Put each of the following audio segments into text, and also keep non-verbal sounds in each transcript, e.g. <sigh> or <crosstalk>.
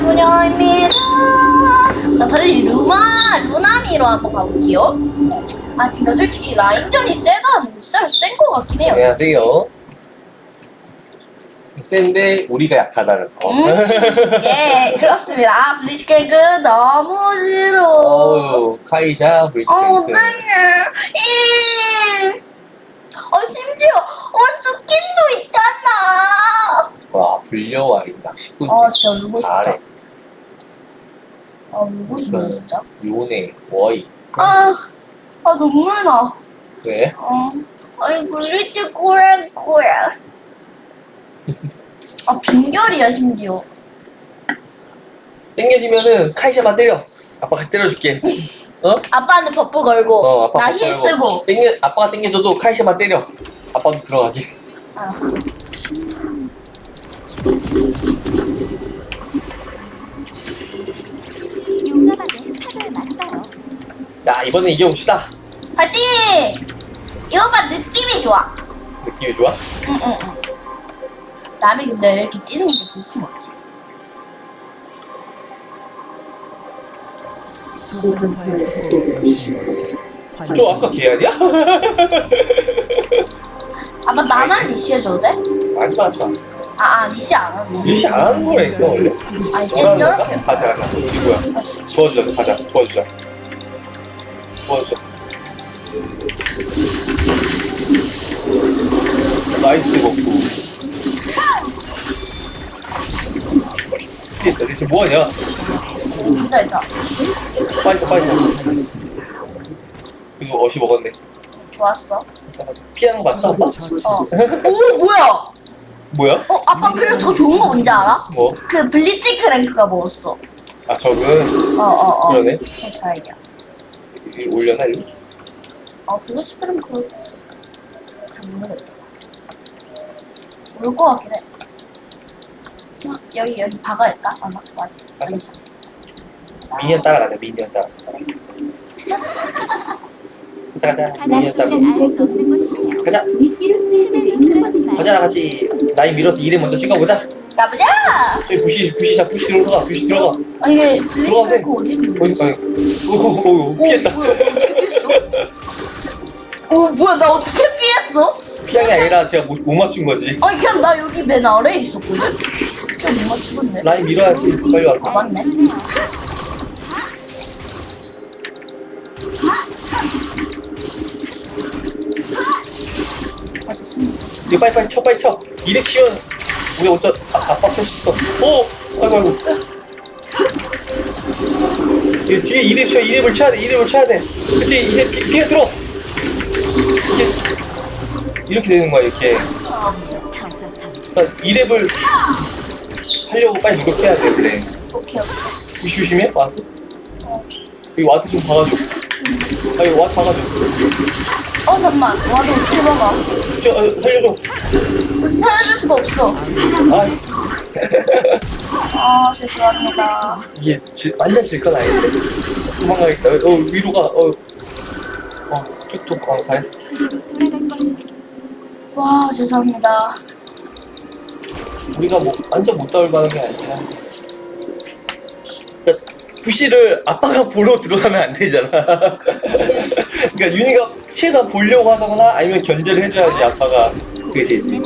소녀입니다. 자, 사실 루마, 루나미로 한번 가볼게요. 아, 진짜 솔직히 라인전이 세다는데 진짜 센거 같긴 해요. 안녕하세요. 센데 우리가 약하다는 거. 음, 예, 그렇습니다. 아, 블리츠크랭크 너무 싫어. 어우, 카이샤 어, 브리스뱅크. 어떡해. 이. 어, 심지어, 어, 스킨도 있잖아. 와, 불려와 이 낚시꾼. 아, 진짜 울고 싶다. 잘해. 아, 울고 싶네, 진짜. 요네, 워이. 아, 아, 눈물 나. 왜? 어. 아니, 블리츠크랭크야. <laughs> 아, 빈결이야, 심지어. 땡겨지면은 카이샤만 때려. 아빠가 때려줄게. <laughs> 어? 아빠한테 버프 걸고, 어, 아빠 나 힐. 쓰고. 땡겨, 아빠가 땡겨줘도 카이샤만 때려. 아빠도 들어가게. 알았어. 용감하게 파도에 맞서요. 자, 이번엔 이겨봅시다. 파이팅! 이거 봐, 느낌이 좋아. 느낌이 좋아? 응, 응, 응. 남이 근데 이렇게 뛰는 게 무슨 말지? 저 아까 걔 아니야? <laughs> 아빠 나만 리시 해줘도 돼? 하지마, 하지마. 아, 아 리시 안 하고. 일시 안 하는 거라니까, 원래. 아니, 저라는 저렇게. 거야? 가자, 가자. 이거야. 도와주자, 가자. 도와주자. 도와주자. 나이스 먹고. 피했다. 대체 뭐하냐? 진짜 있어. 빠이자, 빠이자. 그리고 어시 먹었네. 좋았어. 피하는 거 봤어, 아빠? 어. 오, 뭐야? 뭐야? 어, 아빠 그리고 더 좋은 거 뭔지 알아? 뭐? 그 블리치 크랭크가 먹었어. 아, 적은. 어, 어, 어. 그러네. 어, 다행 올려놔, 이거? 아, 블리치 크랭크. 잘 모르겠다. 올거 같긴 해. 자, 여기, 여기 박아야겠다. 아마, 맞아. 맞아. 미니언 따라가자, 미니언 따라. 가자, 가자. 미니언 따라. 바닷속을 알수 없는 곳이에요. 가자. 가자, 같이. 라인 밀어서 2대 먼저 찍어보자. 가보자! 저기 부시, 부시자, 부시 들어가, 부시 들어가. 아니, 이게 블리치 들어가네. 크랭크 어디 있는 어이, 거야? 어이. 오, 오, 오, 피했다. 뭐야, 어떻게 피했어? 어, 뭐야, 나 어떻게 피했어? 피한 게 아니라 제가 못, 못 맞춘 거지. 아니, 그냥 나 여기 맨 아래에 있었거든? 그냥. 라인 밀어야지. 빨리 와서. 아. 맛있습니다. 이거 빨리, 빨리 쳐, 빨리 쳐. 이렉시온. 우리 어쩌, 아, 아빠 펼쳤어. 오! 아이고, 아이고. 이 뒤에 이랩 쳐, 이랩을 쳐야 돼, 이랩을 쳐야 돼. 그치, 이제 피, 피해 들어. 이게, 이렇게 되는 거야, 이렇게. 그러니까 2랩을 하려고 빨리 노력해야 돼, 원래. 오케이, 오케이. 이 조심해, 와드. 여기 와드 좀 박아줘. 아, 여기 와드 박아줘. 어, 잠깐만. 와도 어떻게 먹어? 저, 어, 살려줘. 살려줄 수가 없어. 아이씨. 아, 죄송합니다. 이게 지, 완전 질건 아닌데. 도망가겠다. 어, 위로 가. 어, 어, 툭툭. 어, 잘했어. 와, 죄송합니다. 우리가 뭐, 완전 못 싸울 만한 게 아니야. 그러니까 부시를 아빠가 보러 들어가면 안 되잖아. <laughs> 그러니까 윤희가 최소한 보려고 하거나 아니면 견제를 해줘야지 아빠가 그게 되지.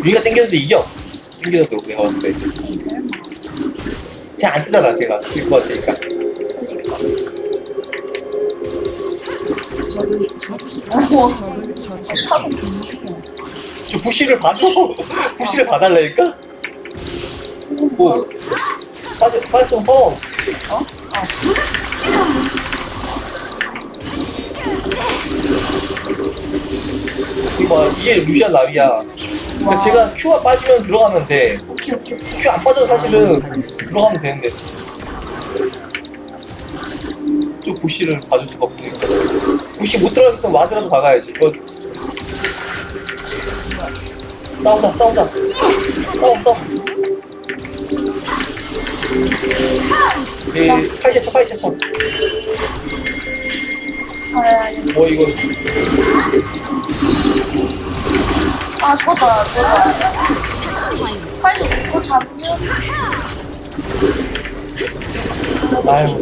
윤희가 땡겨도 이겨. 땡겨도 내가 봤을 때. 에이, 설마. 제가 안 쓰잖아 제가 질것 같으니까. 어. 저 부시를 봐줘. <laughs> 부시를 봐달라니까. 뭐 빠져 빠져 서. 어? 아, 이거 봐 이게 루시안 나비야. 그러니까 와. 제가 Q가 빠지면 들어가면 돼. 오케이 오케이 오케이. Q 안 빠져도 사실은 들어가면 되는데. 좀 부시를 봐줄 수가 없으니까. 부시 못 들어가겠으면 와드라도 박아야지. 이거 싸우자, 싸우자. 싸워, 싸워. 예, 칼제 쳐, 칼제 쳐. 아, 뭐 이거 아 저다 저다. 빨리 이거 잡으면 아유.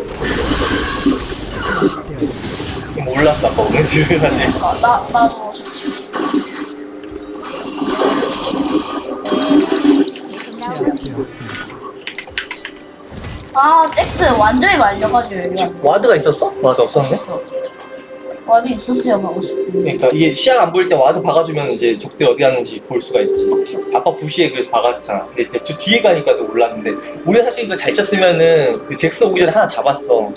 몰랐어, 아까 오늘 집에 사실. 아, 나 나도. 아 잭스 완전히 말려가지고 여기 왔네. 와드가 있었어? 와드 없었네? 있어. 와도 있었어요 가고 싶은데. 그러니까 이게 시야가 안 보일 때 와드 박아주면 이제 적들이 어디 가는지 볼 수가 있지. 아까 부시에 그래서 박았잖아. 근데 이제 저 뒤에 가니까 더 몰랐는데 우리 사실 이거 잘 쳤으면은 그 잭스 오기 전에 하나 잡았어.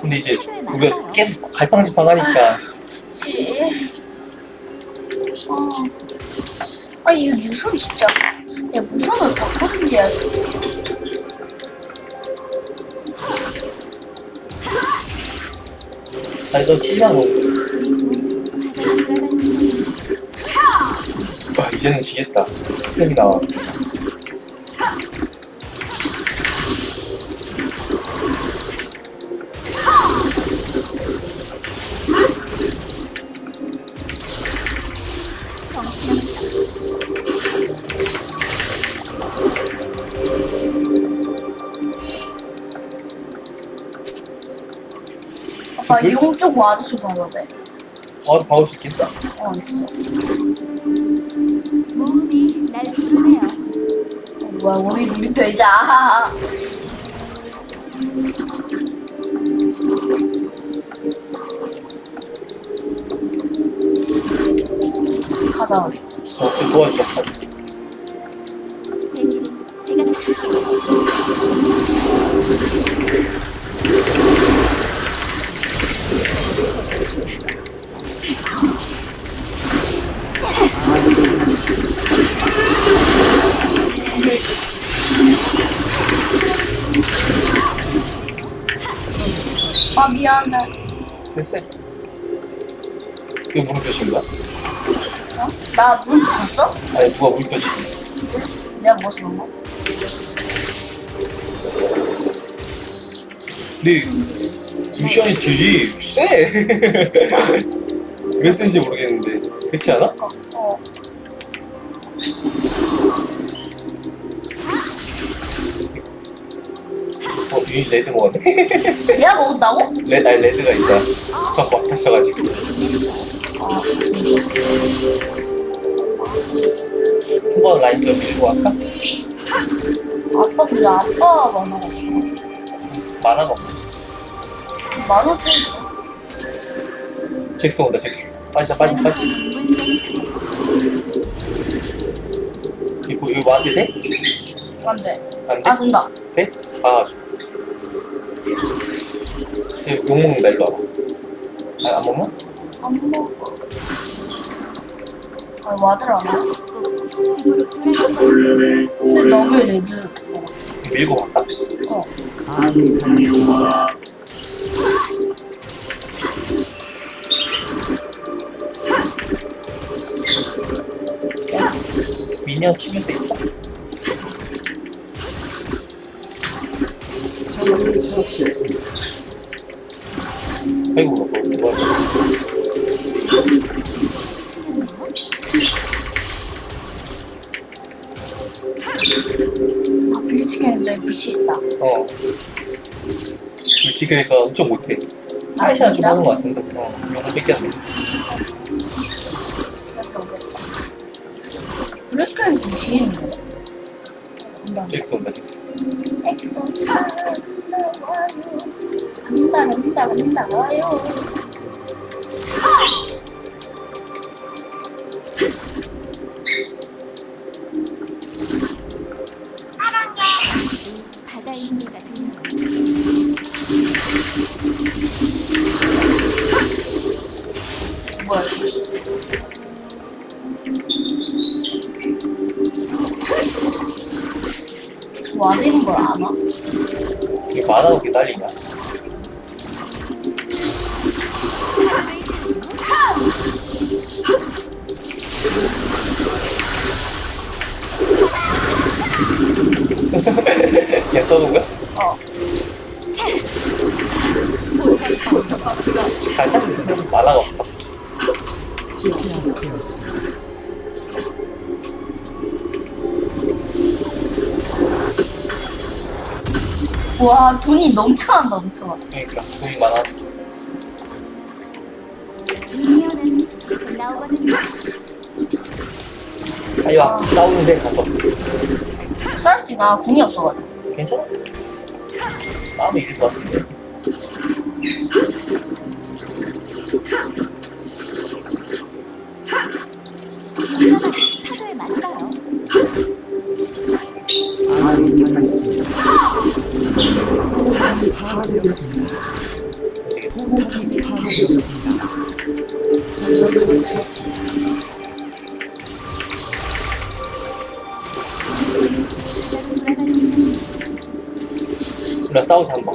근데 이제 우리가 계속 갈팡질팡하니까 그치. 아, 아 이거 유선 진짜. 야 무선을 바꿔준지 해야 돼. 아니 너 치지 마 너. 와 이제는 지겠다. 템이 나와. 아빠 용쪽 와드 좀 봐봐봐. 와드 박을 수 있겠다. 어 있어. 모험이 날 부르네요. 어, 뭐야 우리 우리. 아하하. 가자 우리. 어, 그 도와주자. 제 길은 제가 찾을게요. 아 미안해. 됐어 됐어. 이거 무릎 펴신 거야? 어? 나물 붙였어? 아니 누가 무릎 펴지? 내가 뭐 쓰는 거? 근데 루시안이 딜이 세. <laughs> 왜 센지 모르겠는데 그렇지 않아? 어. 어. 어, 이 레드 먹었네. 내가 <laughs> 먹었다고? 레드, 아니 레드가 있다. 저막 다쳐가지고. 아. 한번 라인 좀 밀고 갈까? 아빠 근데 아빠 없어. 만화가 없어. 만화 좀 잭스 온다 잭스. 빠지자 빠지자 빠지자. 이거 이거 돼? 안 돼. 안 돼? 아 된다. 돼? 아. 쟤욕 먹는다 일로 와봐. 아니 안 먹나? 안 먹어. 아 와드를 안 거예요. 근데 너무 레드. 어. 밀고 갈까? 어. 미니언 치면 돼 있자. 물치그니까 엄청 못해. 하이샤는 좀 하는 것 같은데. 어. 영어 뺏겼네. 빌리치캔 좀 뒤에. 잭스 온다 잭스. 잭슨 간다 간다 간다 가요. 딸리냐? <laughs> 얘 써놓은 거야? 어. 가자. 만화가 없어. 와 돈이 넘쳐난다 넘쳐. 그러니까 돈이 많아. 미니언은 계속 나오거든요. 빨리 와. 싸우는데 가서. 쌀수 있나? 궁이 없어가지고. 괜찮아? 싸우면 이길 것 같은데. 우리랑 싸우자 한번.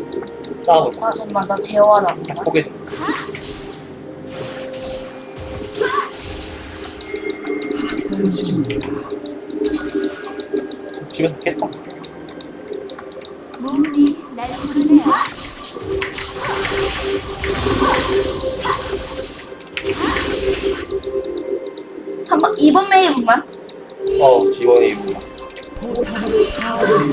싸워보자. 아 잠깐만 나 재활 안 돼. 포기 좀. 집에서 깼다. 모험이 날 부르네요. 한번 이번 메이브만. 어, 지원의 이유가. 일단 빨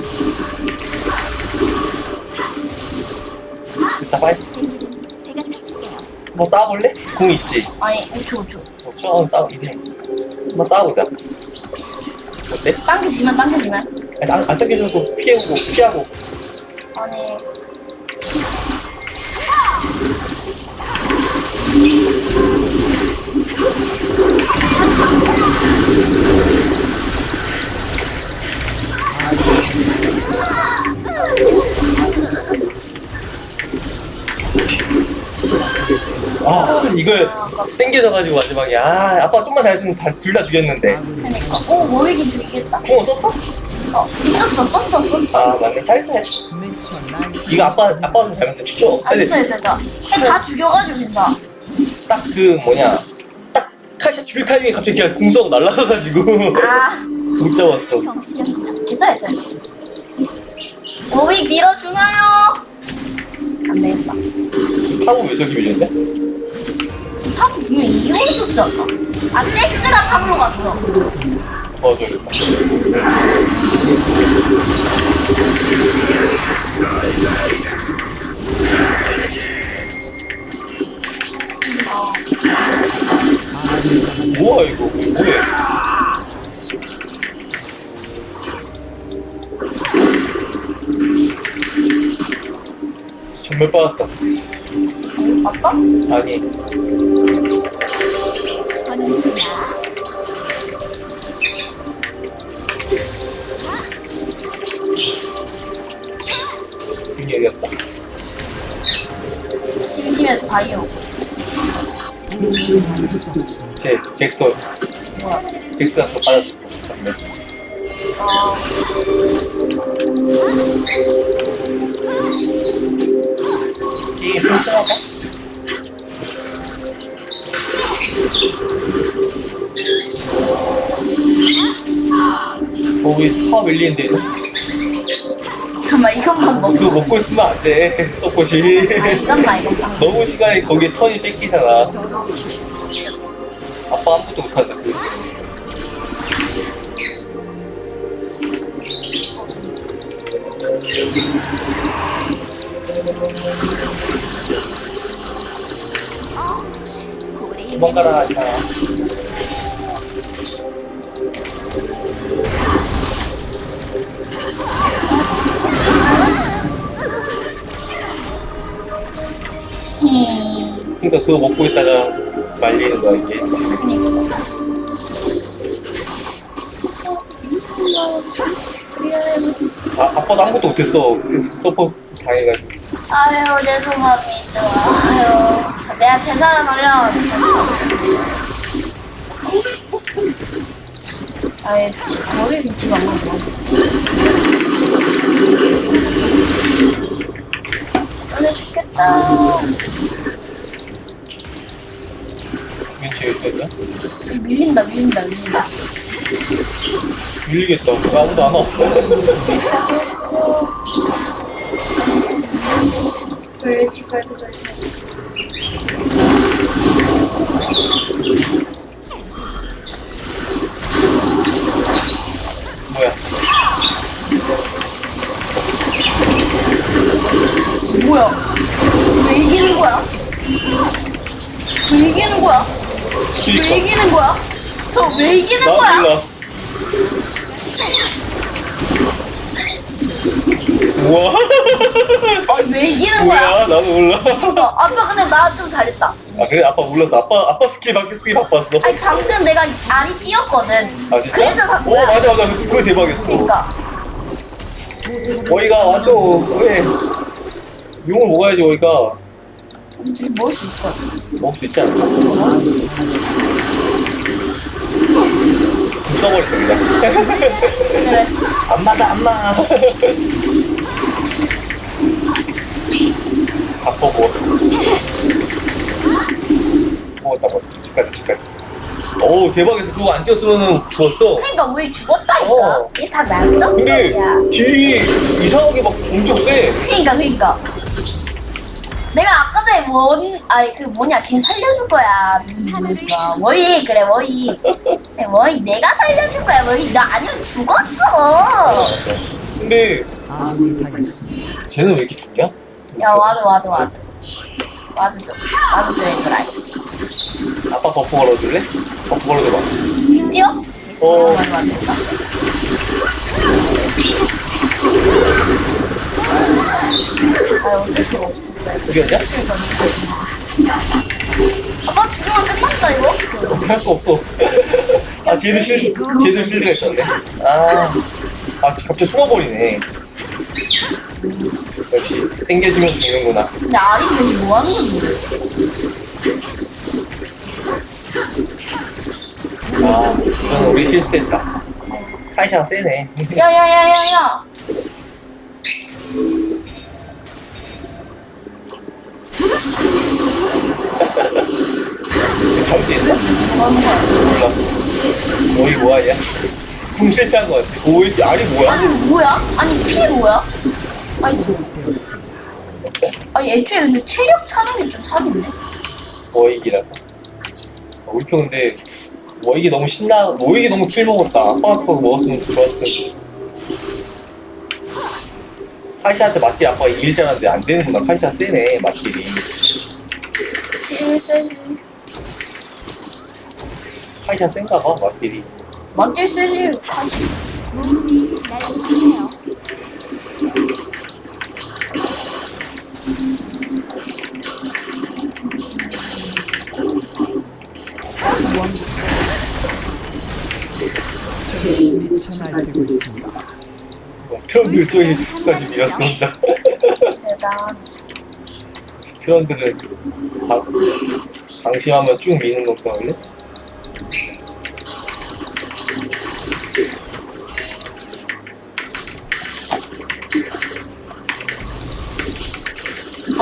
리 생일은 제가 찾을게요. 뭐 싸워볼래? 궁 있지? 아니 5초 5초. 없죠? 어, 싸우긴 해. 한번 싸워보자. 어때? 당겨지면 당겨지면. 아니, 안, 안 땡겨줘도 피해오고, 피하고. 아니 이걸 땡겨져가지고 마지막에. 아, 아빠 좀만 잘했으면 둘 다 죽였는데. 그러니까. 오 모이긴 죽이겠다. 궁은 썼어? 어 있었어 썼어 썼어. 아, 맞네. 살살. 이거 아빠, 아빠 좀 잘못했어. 안 근데 써, 있어, 있어. 다 죽여가지고 된다. 딱 그 뭐냐. 딱 칼차 죽일 타이밍에 갑자기 그냥 궁 쏘고 날아가가지고. 아, 못 잡았어. 괜찮아, 괜찮아. 오이 밀어주나요? 안 되겠다. 타고 왜 저기 밀렸네? 탑 분명 이거 있었지 않나? 아, 잭스가 탑으로 갔어. 어, 저기 뭐야? 잭스가 더. 정말. 아, 게임 펼쳐나가? 거기 파 밀리는데 잠깐만, 이것만 먹어. 그거 먹고 있으면 안 돼. 서폿이. 아, 이것만, 이것만. <laughs> 너무 시간이 거기에 턴이 뺏기잖아. 아무것도 못한다. 그러니까 그거 먹고 있다가 말리는 거야 이게 아, 아빠도 아무것도 못했어. 서포 당해가지고. 아유, 죄송합니다. 아유, 내가 재산을 하려면 아예 머리 위치가 안 맞아. 안해 죽겠다. 왠지 여기까지야? 밀린다, 밀린다, 밀린다. 밀리겠다. 아무도 안 와. 뭐야? 뭐야? 왜 이기는 거야? 왜 이기는 거야? 왜 그니까. 이기는 거야? 저 왜 이기는 나 거야? 몰라. 우와. 아, 왜 이기는 거야? 뭐야? 나도 몰라. 어, 아빠 근데 나 좀 잘했다. 아 그래? 아빠 몰랐어. 아빠 아빠 스킬 바 스킬 바빴어. 아니 방금 내가 알이 뛰었거든. 아 진짜? 그래서 산어 거야. 맞아 맞아. 그거 대박이었어. 그러니까. 어이가 맞아. 왜? 용을 먹어야지 어이가. 되게 먹을 수 있을 것 같아. 먹을 수 있지 않나? 써버렸습니다. 그래. 안 맞아 안 맞아. 바꿔 뭐. 먹었다 먹었다. 집까지 집까지. 오 대박이었어. 그거 안 뛰었으면 죽었어. 그러니까 우리 죽었다니까. 어. 이게 다 랜덤 근데. 딜이 이상하게 막 엄청 세. 그러니까 그러니까. 내가 아까 전에 원 아니 그 뭐냐 걔 살려줄 거야. 누구야? 워이 그래 워이. 그래, 워이 내가 살려줄 거야 워이 나 아니면 죽었어. 근데 당했습니다. 쟤는 왜 이렇게 죽냐? 야 와드 와드 와드. 와드 줘. 와드 줘 얘들아. 아빠 버프 걸어줄래? 버프 걸어줘봐. 뛰어? 어. 와드 와드. 아 어쩔 수가 없어. 죽였냐? 아빠 죽으면 끝났어 이거? 어떻게 할 수 없어. 아, 쟤도 실, 쟤도 실드가 있었네. 아, 아, 갑자기 숨어버리네. 역시, 땡겨주면 죽는구나. 근데 아리 도대체 뭐 하는 모르겠어. 아, 이건 우리 실수했다. 카이샤가 세네. 야야야야야. 몰라. 너희 뭐하냐? 궁 실패한 것 같아. 오, 이 알이 뭐야? 아니 뭐야? 아니 피 뭐야? 아니. 아니 애초에 근데 체력 차량이 좀 사기네. 워익이라서. 우리 편 근데, 워익이 너무 신나, 워익이 너무 킬 먹었다. 아빠가 그거 먹었으면 좋았을 텐데. 카이샤한테 맞기 아빠가 이길 줄 알았는데 안 되는구나. 카이샤 세네, 맞길이. 세지. 카이샤 센가 봐, 맞길이. 막질 세지. 가시. 몸이 날 부르네요. 적이 차날되고 있습니다. 트런드 저기까지 밀었어, 혼자. 대단. 방, 방심하면 쭉 미는 건가, 원래?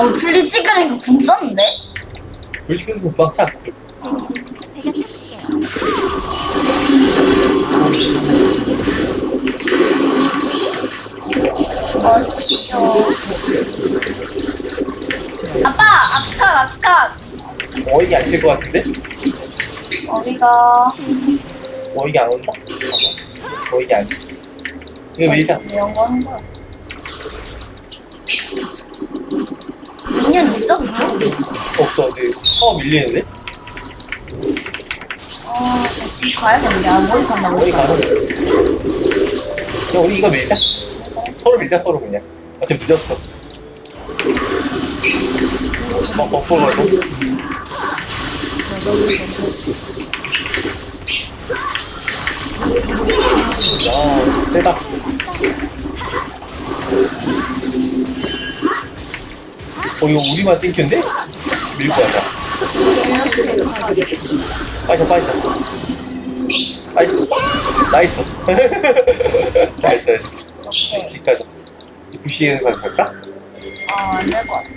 어 플리 찌그레 궁 썼는데? 솔직히 금방 차. 제가 찾을게요. 멋있죠. 아빠 아프탄 아프탄. 워익이 안칠 것 같은데? 어디가? 워익이 안 온다? 워익이 안 치. 이거 밀자. 이런 거 하는 거야. 인연 있어 그쪽? 없어, 파워 밀리는데? 아, 나 지금 가야겠는데. 아, 머리 산다, 머리 워익 안 산다. 오네. 그냥 우리 이거 밀자. 서로 밀자, 서로 그냥. 어차피 늦었어. 막 버퍼 가고. 야, 세다. 어, 이거 우리만 땡큐인데? 밀고 가자. 빠져, 빠져. 빠져. 나이스. 잘했어. 집 가자. 부시에는 가서 갈까? 아, 안될것 같아.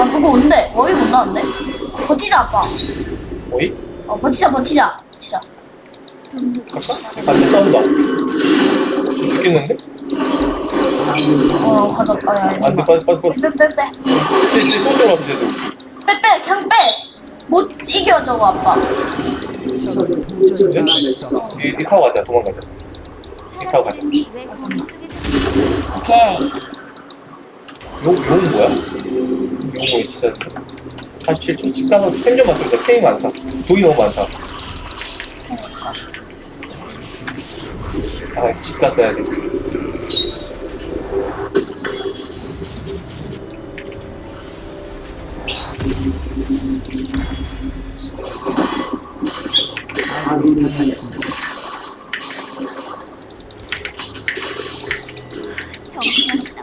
아, 누구 온대? 워이 못 나왔네? 버티자, 아빠. 어이? 어, 버티자, 버티자. 버티자. 갈까? 안돼 싸운다 죽겠는데? 어. 안돼 빠져 빠져 빠져 빼, 빼, 빼. 쟤쟤 또 들어왔어 쟤도 빼, 빼, 그냥 빼. 못 이겨, 저거, 아빠. 수 없습니다. 이, 이 타고 가자 도망가자 타고 가자. 오케이. 용, 용은 뭐야? 용 뭐야 진짜 47초 집 가서 템좀 맞추자 템이 많다 돈이 너무 많다 아집 갔어야 돼 정신없어.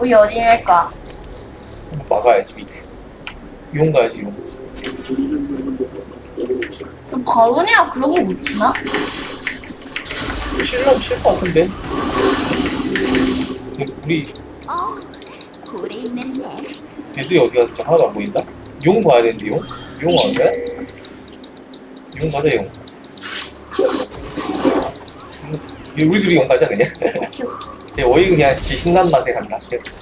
우리 어디 갈까? 막아야지 미드 용 가야지 용좀 바론이야 그런 거 못 치나? 칠라면 칠것 같은데 우리. 애들이 어디 갔지 하나도 안 보인다? 용 봐야 되는데 용? 용 아니야? 용 가자 용 용. 우리들이 용 가자 그냥 오케이 오케이. <laughs> 제 어이 그냥 지 신난 맛에 간다 계속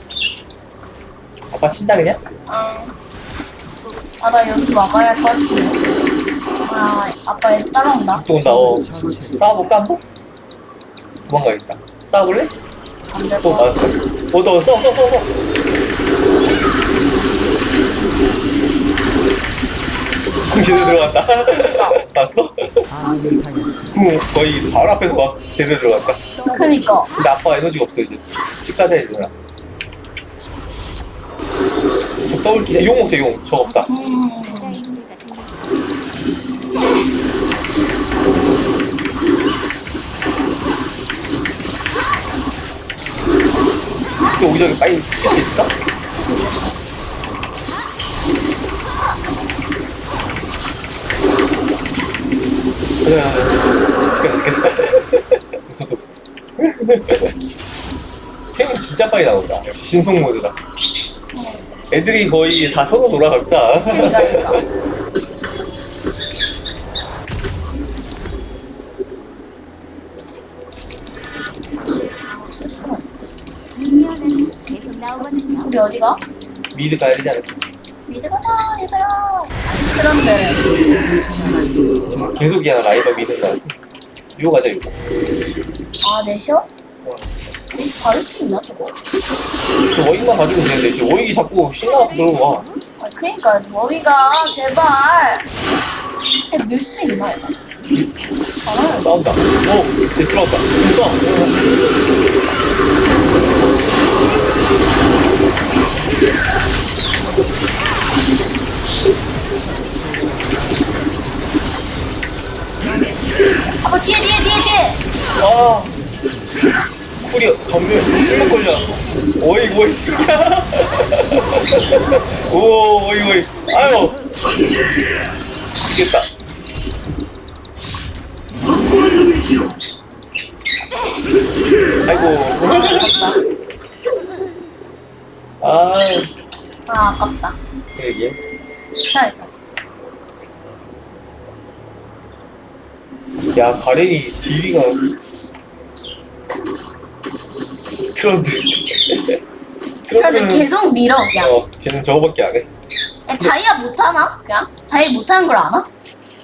아빠 친다 그냥? 아, 아, 나 여기 막아야 할 것 같은데. 아, 아빠 얘 따라온다. 또 온다 어. 싸워볼까 한번? 도망가겠다 싸워볼래? 안될또것 같아. 맞았다 어너 써써 써써 제대로 들어갔다 <laughs> 봤어? 아군이 당했습니다. 궁 거의 바로 앞에서 막 제대로 들어갔다 그니까. 근데 아빠가 에너지가 없어 이제 집 가자 해야 되나 저 더블 용 먹자 용 저거 없다. 또 오기 전에 빨리 칠 수 있을까? 무슨 또 무슨 템은 진짜 빨리 나온다 역시 신속 모드다 애들이 거의 다 서로 놀아갔자 그니까, 그니까. 미니언은 계속 나오거든요. 우리 어디가? 미드 가야 되지 않을까? 미드 가자, 얘들아. 그런데. 지금 계속 그냥 라이벌 미드 나 이거 가자 이거 아, 내셔? 어. 내 받을 수 있나, 저거? 저 워익만 가지고 되는데 지금 워익이 자꾸 신나갖고 들어와 아, 그니까, 머리가, 제발. 밀수 있나, 이거? 아, 싸운다 어 이제 들어왔다 싸워 아빠 뒤에, 뒤에, 뒤에, 뒤에. 아. 쿨이 전멸. 실력 걸려. 오이 오이. <laughs> 오 오이 오이. 아유. 이겼다. 아이고. 아. 아, 아깝다. 잘. 야 가렌이 딜리가 트런드 그런데 <laughs> 트런드는 계속 밀어, 그냥. 어 쟤는 저거밖에 안 해 야, 자기가 못하나? 그냥? 자기 못하는 걸 아나?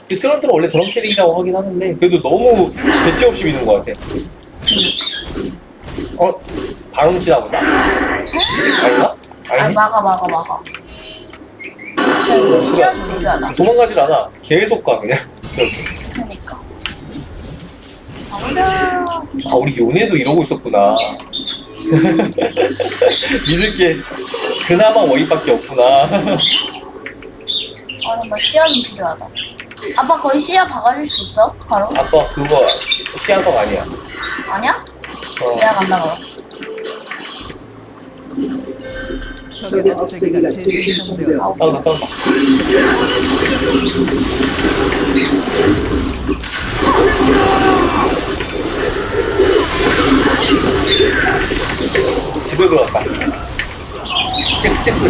근데 트런트는 원래 저런 캐릭이라고 하긴 하는데 그래도 너무 대체 없이 미는 것 같아. 어? 바람 치나 보다? 아닌가? 아, 아니? 막아, 막아, 막아. 도망가질 않아. 계속 가 그냥. 이렇게. 그니까. 아 우리 요네도 이러고 있었구나. <laughs> 믿을 게 그나마 워이밖에 없구나. 아, 정말 시간이 필요하다. 아빠 거의 시야 박아줄 수 있어? 바로? 아빠 그거 시야석 아니야. 아니야? 어. 내가 간다, 그럼. 적의 업체계가 재생성되었습니다. 싸운다 싸운다. 집을 그었다. 잭스, 잭스.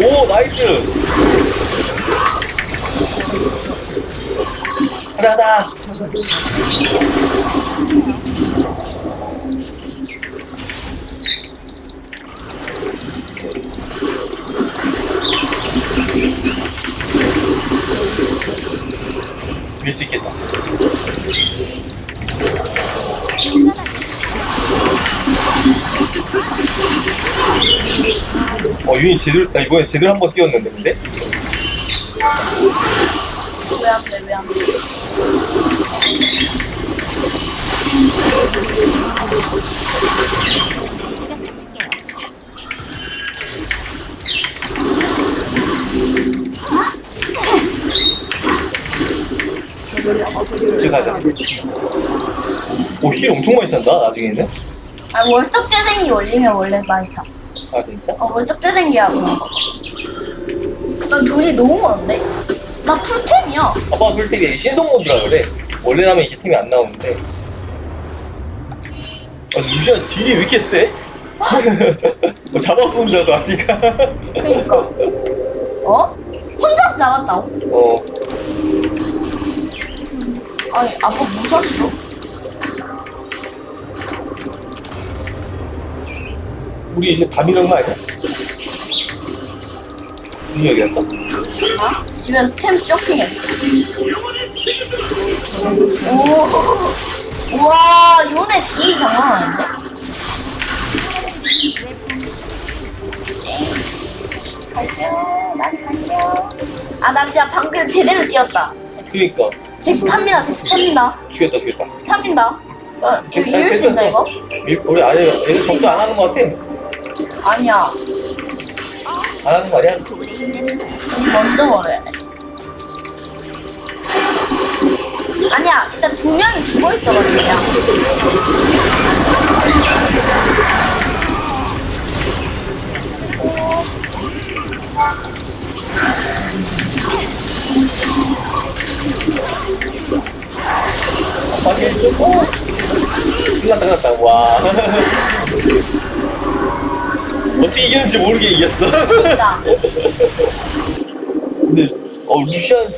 오, 나이스! 하다, 하다! 어 유인 제대로 나 이번에 제대로 한번 뛰었는데 근데 왜안 돼? 왜안 돼? 제가 찾을게요. 제가 가자. 오힐 엄청 많이 찬다 나중에는. 아 월적 재생기 올리면 원래 많이 차. 아 진짜? 어 월적 재생기하고. 나 돈이 너무 많은데? 나 풀템이야. 아빠 풀템이 신속 모드라 그래. 원래라면 이게 템이 안 나오는데. 아 루시안 딜이 왜 이렇게 세? <laughs> 뭐 잡아서 혼자서 아니가. 그니까. 어? 혼자서 잡았다고? 어 아니 아빠 뭐 샀어? 우리 이제 밤 이런 거 아니야? 여기 갔어? 아? 집에서 템 쇼핑했어. 오. 우와 요네 딜 장난 아닌데? 갈게요. 난 갈게요. 아 나 진짜 방금 제대로 뛰었다. 그니까 잭스 탑니다. 잭스 탑니다. 죽였다 죽였다. 잭스 탑니다. 어, 이거 수 있나 이거? 일- 우리 아니 얘들 정도 안 하는 거 같아. 아니야. 안 하는 거 아니야? 먼저 먹어야 돼. 아니야, 일단 두 명이 죽어 있어가지고. 확인 좀. 오! 끝났다 끝났다. 와. <laughs> 어떻게 이겼는지 모르게 이겼어. 진짜. <laughs> 근데 어 루시안